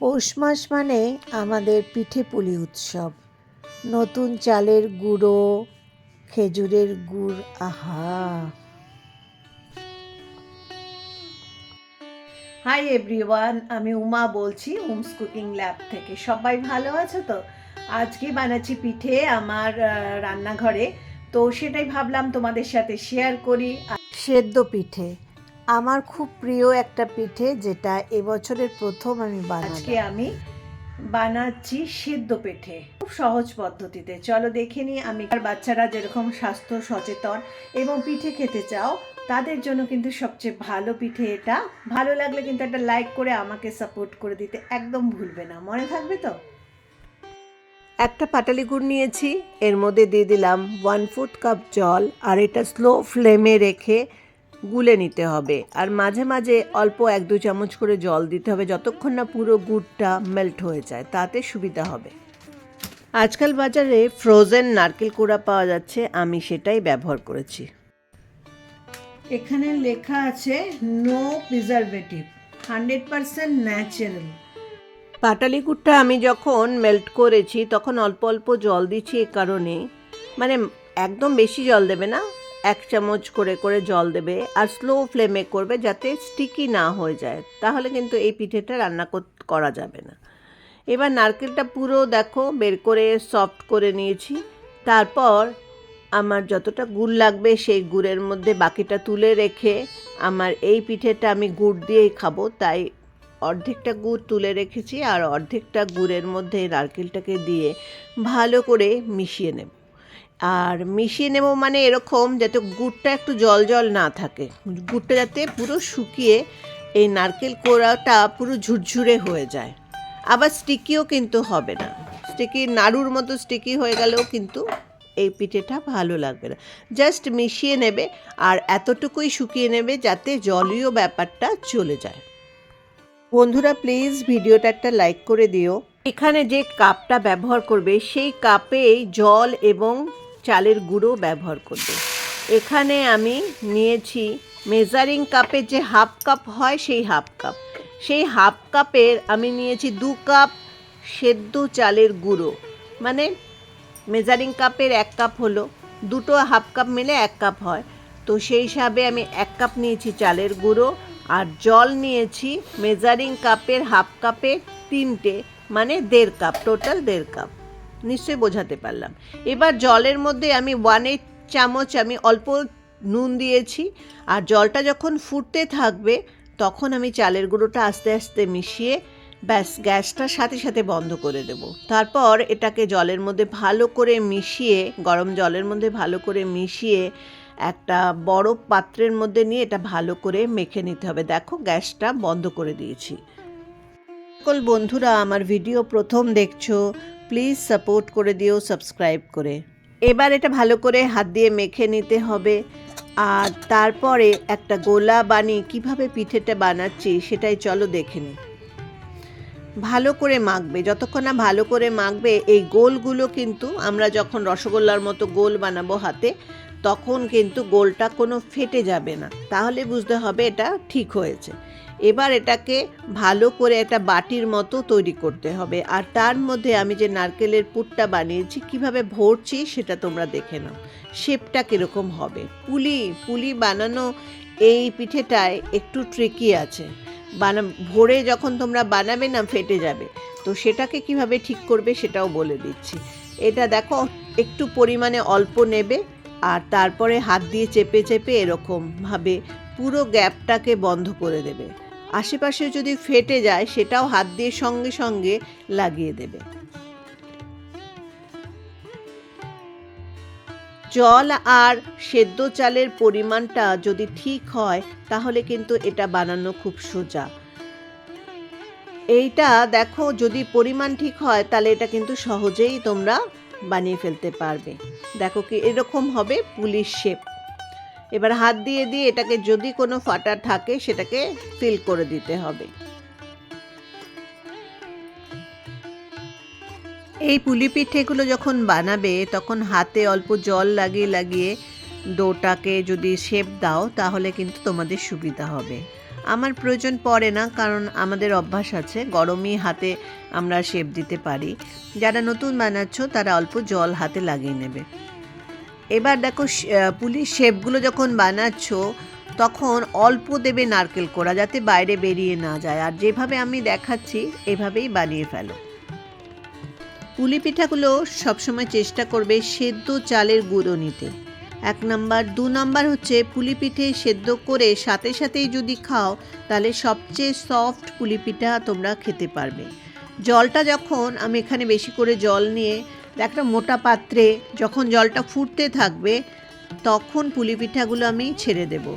পৌষ মাস মানে আমাদের পিঠে পুলি উৎসব। নতুন চালের গুঁড়ো খেজুরের গুড় আহা! হাই এভরিওয়ান আমি উমা বলছি উমস কুকিং ল্যাব থেকে। সবাই ভালো আছো তো? আজকে বানাচ্ছি পিঠে আমার রান্নাঘরে। তো সেটাই ভাবলাম তোমাদের সাথে শেয়ার করি। সেদ্ধ পিঠে। আমার খুব প্রিয় একটা পিঠে যেটা এবছরের প্রথম আমি আজকে আমি বানাচ্ছি সেদ্ধ পিঠে। খুব সহজ পদ্ধতিতে। চলো দেখে নিই আমি আর বাচ্চারা যেরকম স্বাস্থ্য সচেতন এবং পিঠে খেতে চাও তাদের জন্য কিন্তু সবচেয়ে ভালো পিঠে এটা। ভালো লাগলে কিন্তু একটা লাইক করে আমাকে সাপোর্ট করে দিতে একদম ভুলবে না। মনে থাকবে তো? একটা পাটালি গুড় নিয়েছি এর মধ্যে দিয়ে দিলাম ওয়ান ফুট কাপ জল আর এটা স্লো ফ্লেমে রেখে গুলে নিতে হবে। আর মাঝে মাঝে অল্প এক দু চামচ করে জল দিতে হবে যতক্ষণ না পুরো গুড়টা মেল্ট হয়ে যায়, তাতে সুবিধা হবে। আজকাল বাজারে ফ্রোজেন নারকেল কুড়া পাওয়া যাচ্ছে, আমি সেটাই ব্যবহার করেছি। এখানে লেখা আছে no preservative hundred percent natural পাটালি গুড়টা আমি যখন মেল্ট করেছি, তখন অল্প অল্প জল দিচ্ছি এ কারণে মানে একদম বেশি জল দেবে না এক চামচ করে করে জল দেবে আর স্লো ফ্লেমে করবে যাতে স্টিকি না হয়ে যায়। তাহলে কিন্তু এই পিঠেটা রান্না কর- যাবে না। এবার নারকেলটা পুরো দেখো, বের করে সফট করে নিয়েছি। তারপর আমার যতটা গুড় লাগবে সেই গুড়ের মধ্যে বাকিটা তুলে রেখে আমার এই পিঠেটা আমি গুড় দিয়েই খাব। তাই অর্ধেকটা গুড় তুলে রেখেছি আর অর্ধেকটা গুড়ের মধ্যে নারকেলটাকে দিয়ে ভালো করে মিশিয়ে নেব। আর মিশিয়ে নেব মানে এরকম যাতে গুড়টা একটু জল জল না থাকে। গুড়টা যাতে পুরো শুকিয়ে এই নারকেল কোড়াটা পুরো ঝুরঝুরে হয়ে যায়। আবার স্টিকিও কিন্তু হবে না। স্টিকি নাড়ুর মতো স্টিকি হয়ে গেলেও কিন্তু এই পিঠেটা ভালো লাগবে না। জাস্ট মিশিয়ে নেবে আর এতটুকুই শুকিয়ে নেবে যাতে জলীয় ব্যাপারটা চলে যায়। বন্ধুরা প্লিজ ভিডিওটা একটা লাইক করে দিও। এখানে যে কাপটা ব্যবহার করবে, সেই কাপেই জল এবং চালের গুঁড়ো ব্যবহার করবে। এখানে আমি নিয়েছি মেজারিং কাপের যে হাফ কাপ হয় সেই হাফ কাপ সেই হাফ কাপের আমি নিয়েছি দু কাপ সেদ্ধ চালের গুঁড়ো। মানে মেজারিং কাপের এক কাপ হলো, দুটো হাফ কাপ মিলে এক কাপ হয়। তো সেই হিসাবে আমি এক কাপ নিয়েছি চালের গুঁড়ো আর জল নিয়েছি মেজারিং কাপের হাফ কাপের তিনটে মানে দেড় কাপ টোটাল দেড় কাপ নিশ্চয়ই বোঝাতে পারলাম। এবার জলের মধ্যে আমি ওয়ান এইট চামচ আমি অল্প নুন দিয়েছি, আর জলটা যখন ফুটতে থাকবে, তখন আমি চালের গুঁড়োটা আস্তে আস্তে মিশিয়ে ব্যাস গ্যাসটা সাথে সাথে বন্ধ করে দেব। তারপর এটাকে জলের মধ্যে ভালো করে মিশিয়ে, গরম জলের মধ্যে ভালো করে মিশিয়ে একটা বড় পাত্রের মধ্যে নিয়ে এটা ভালো করে মেখে নিতে হবে। দেখো গ্যাসটা বন্ধ করে দিয়েছি। সকল বন্ধুরা, আমার ভিডিও প্রথম দেখছ প্লিজ সাপোর্ট করে দিও সাবস্ক্রাইব করে। এবার এটা ভালো করে হাত দিয়ে মেখে নিতে হবে। আর তারপরে একটা গোলা বানিয়ে কীভাবে পিঠেটা বানাচ্ছি সেটাই চলো দেখে নিই ভালো করে মাখবে, যতক্ষণ না ভালো করে মাখবে, এই গোলগুলো কিন্তু আমরা যখন রসগোল্লার মতো গোল বানাবো হাতে, তখন কিন্তু গোলটা কোনো ফেটে যাবে না। তাহলে বুঝতে হবে এটা ঠিক হয়েছে। এবার এটাকে ভালো করে একটা বাটির মতো তৈরি করতে হবে। আর তার মধ্যে আমি যে নারকেলের পুরটা বানিয়েছি, কীভাবে ভরছি সেটা তোমরা দেখে নাও। শেপটা কীরকম হবে? পুলি পুলি বানানো এই পিঠেটায় একটু ট্রিকি আছে। বানা ভরে যখন তোমরা বানাবে না, ফেটে যাবে। তো সেটাকে কীভাবে ঠিক করবে সেটাও বলে দিচ্ছি। এটা দেখো, একটু পরিমাণে অল্প নেবে আর তারপরে হাত দিয়ে চেপে চেপে এরকমভাবে পুরো গ্যাপটাকে বন্ধ করে দেবে। আশেপাশে যদি ফেটে যায়, সেটাও হাত দিয়ে সঙ্গে সঙ্গে লাগিয়ে দেবে। জল আর সেদ্ধ চালের পরিমাণটা যদি ঠিক হয়, তাহলে কিন্তু এটা বানানো খুব সোজা। এইটা দেখো, যদি পরিমাণ ঠিক হয়, তাহলে এটা কিন্তু সহজেই তোমরা বানিয়ে ফেলতে পারবে। দেখো কি এরকম হবে, পুলিশ শেপ। এবার হাত দিয়ে দিয়ে এটাকে যদি কোনো ফাটা থাকে, সেটাকে ফিল করে দিতে হবে। এই পুলি পিঠেগুলো যখন বানাবে, তখন হাতে অল্প জল লাগিয়ে লাগিয়ে ডোটাকে যদি শেপ দাও, তাহলে কিন্তু তোমাদের সুবিধা হবে। আমার প্রয়োজন পড়ে না, কারণ আমাদের অভ্যাস আছে, গরমই হাতে আমরা শেপ দিতে পারি। যারা নতুন বানাচ্ছ, তারা অল্প জল হাতে লাগিয়ে নেবে। এবার দেখো পুলিশ শেপগুলো যখন বানাচ্ছ, তখন অল্প দেবে নারকেল কোড়া যাতে বাইরে বেরিয়ে না যায়। আর যেভাবে আমি দেখাচ্ছি, এভাবেই বানিয়ে ফেলো। পুলি পিঠাগুলো সবসময় চেষ্টা করবে সেদ্ধ চালের গুঁড়ো নিতে। এক নাম্বার। দু নাম্বার হচ্ছে, পুলি পিঠে সেদ্ধ করে সাথে সাথেই যদি খাও, তাহলে সবচেয়ে সফট পুলি পিঠা তোমরা খেতে পারবে। জলটা যখন, আমি এখানে বেশি করে জল নিয়ে একটা মোটা পাত্রে যখন জলটা ফুটতে থাকবে, তখন পুলি পিঠাগুলো আমি ছেড়ে দেব।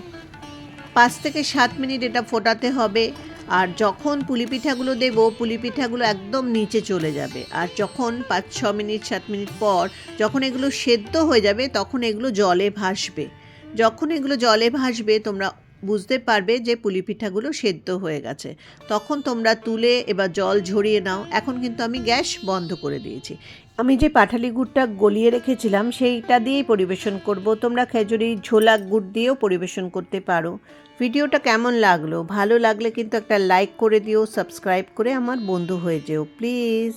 পাঁচ থেকে সাত মিনিট এটা ফোটাতে হবে আর যখন পুলি পিঠাগুলো দেবো পুলি পিঠাগুলো একদম নিচে চলে যাবে। আর যখন পাঁচ, ছ মিনিট, সাত মিনিট পর যখন এগুলো সেদ্ধ হয়ে যাবে, তখন এগুলো জলে ভাসবে। যখন এগুলো জলে ভাসবে, তোমরা বুঝতে পারবে যে পুলি পিঠাগুলো সেদ্ধ হয়ে গেছে। তখন তোমরা তুলে এবার জল ঝরিয়ে নাও। এখন কিন্তু আমি গ্যাস বন্ধ করে দিয়েছি। আমি যে পাঠালি গুড়টা গলিয়ে রেখেছিলাম, সেইটা দিয়েই পরিবেশন করব। তোমরা খেজুরি ঝোলা গুড় দিয়েও পরিবেশন করতে পারো। ভিডিওটা কেমন লাগল? ভালো লাগলে কিন্তু একটা লাইক করে দিও, সাবস্ক্রাইব করে আমার বন্ধু হয়ে যেও, প্লিজ।